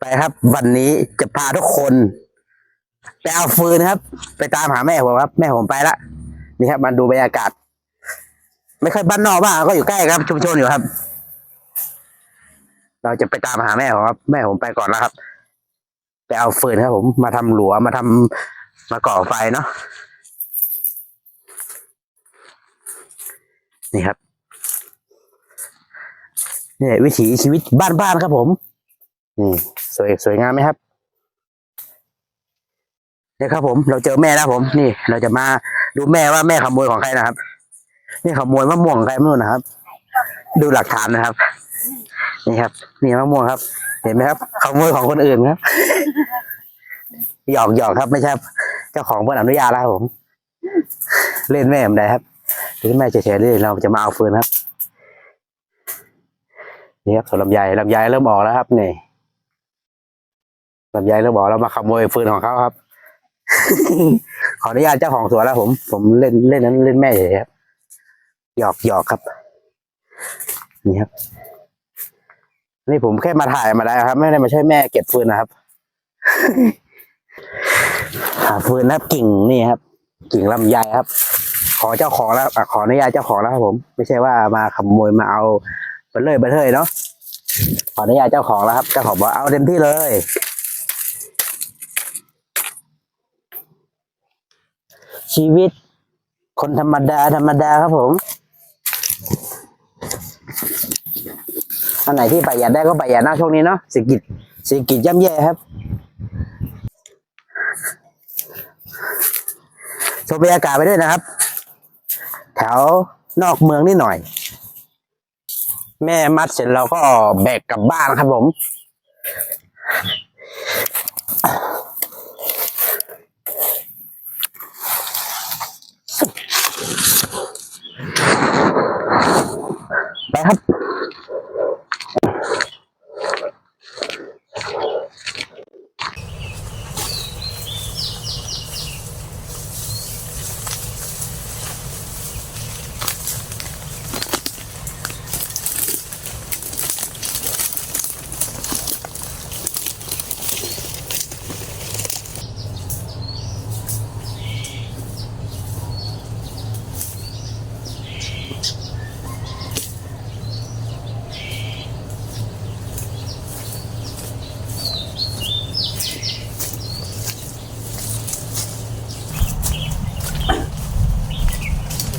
ไปครับ วันนี้จะพาทุกคนไปเอาฟืนครับ ไปตามหาแม่ผมครับ แม่ผมไปละนี่ครับมาดูบรรยากาศ ไม่ค่อยบ้านนอกบ้างก็อยู่ใกล้ครับ ชุมชนอยู่ครับ เราจะไปตามหาแม่ผมครับ แม่ผมไปก่อนแล้วครับไปเอาฟืนครับผมมาทำหลัวมาทำมาก่อไฟเนาะนี่ครับนี่วิถีชีวิตบ้านๆครับผม นี่สวยสวยงามไหมครับเนี่ยครับ ผม เราเจอแม่แล้วผม นี่ เราจะมาดูแม่ว่าแม่ขโมยของใครนะครับ นี่ขโมยมะม่วงใครไม่รู้นะครับ ดูหลักฐานนะครับ นี่ครับนี่มะม่วงครับ เห็นไหมครับขโมยของคนอื่นครับหยอกหยอกครับไม่ใช่เจ้าของเพื่อนอนุญาตแล้วครับผม เล่นแม่ผมได้ครับเล่นแม่เฉยๆเลยเราจะมาเอาฟืนครับนี่ครับส่วนลำไยลำไยเริ่มออกแล้วครับนี่ ลำไยเริ่มออกแล้วมาขโมยฟืนของเขาครับ ขออนุญาตเจ้าของสวนแล้วผม ผมเล่นเล่นนั้นเล่นแม่เฉยครับหยอกหยอกครับ นี่ครับ นี่ผมแค่มาถ่ายมาได้ครับ ไม่ได้มาช่วยแม่เก็บฟืนนะครับหาฟืนนะครับกิ่งนี่ครับ กิ่งลำไยครับ ขอเจ้าของแล้วอขออนุญาตเจ้าของแล้วครับผม ไม่ใช่ว่ามาขโมยมาเอาไปเลยไปเทยเนาะขออนุญาตเจ้าของแล้วครับเจ้าของบอกเอาเต็มที่เลย ชีวิต คนธรรมดาธรรมดาครับผม อันไหนที่ประหยัดได้ก็ประหยัดนะช่วงนี้เนาะเศรษฐกิจเศรษฐกิจย่ำแย่ครับชมบรรยากาศไปด้วยนะครับ แถวนอกเมืองนิดหน่อย แม่มัดเสร็จเราก็แบกกลับบ้านครับผม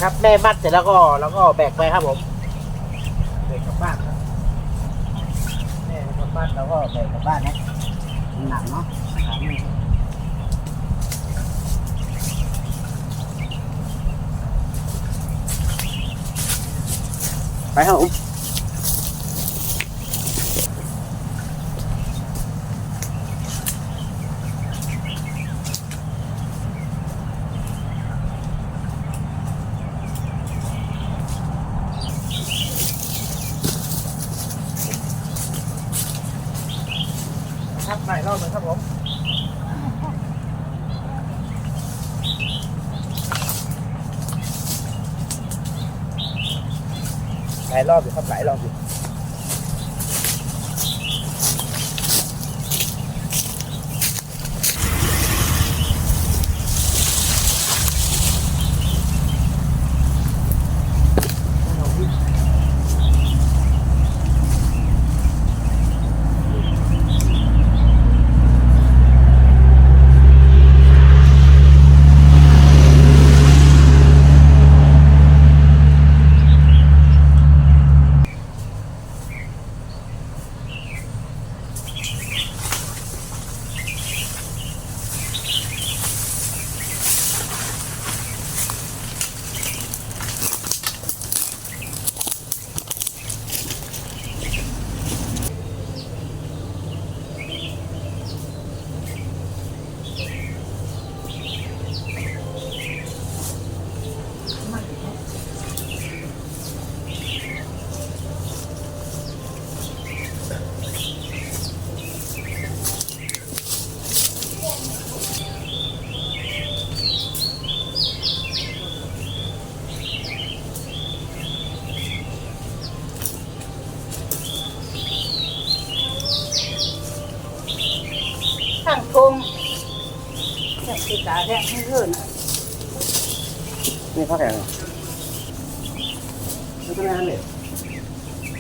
ครับ แม่มัดเสร็จแล้วก็แล้วก็แบกไปครับผมแบกกลับบ้านครับแม่กลับบ้านแล้วก็แบกกลับบ้านนะหนักเนาะถามหน่อยไปครับผมครับไปรอบหนึ่งครับผม หลายรอบอยู่ครับหลายรอบอ ตั้งทงจะติดตาแดงให้เพื่อนนี่ข้าวแข็งเหรอไม่เป็นไรเลย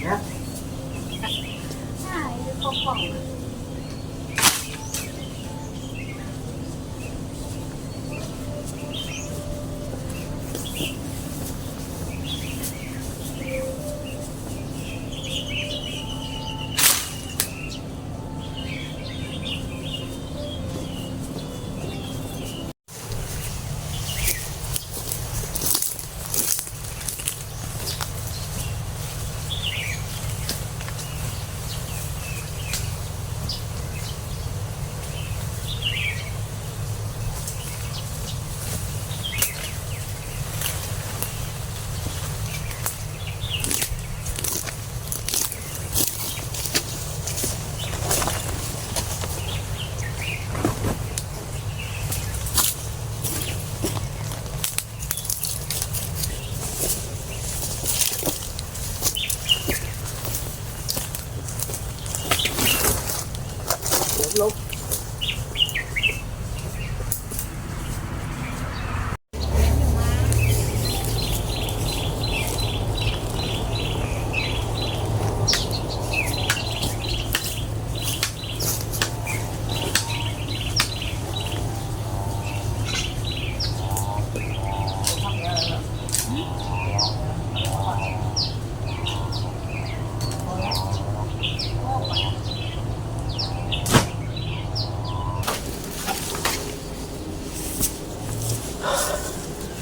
นะใช่เขาของ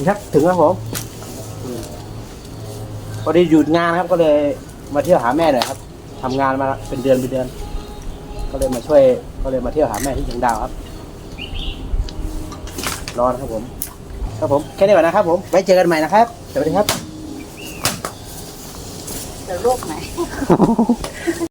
ครับถึงแล้วผมพอดีหยุดงานครับก็เลยมาเที่ยวหาแม่หน่อยครับทำงานมาเป็นเดือนเป็นเดือน ก็เลยมาช่วย ก็เลยมาเที่ยวหาแม่ที่เชียงดาวครับร้อนครับผม ครับผมแค่นี้ก่อนนะครับ ผมไว้เจอกันใหม่นะครับสวัสดีครับจะโรคไหน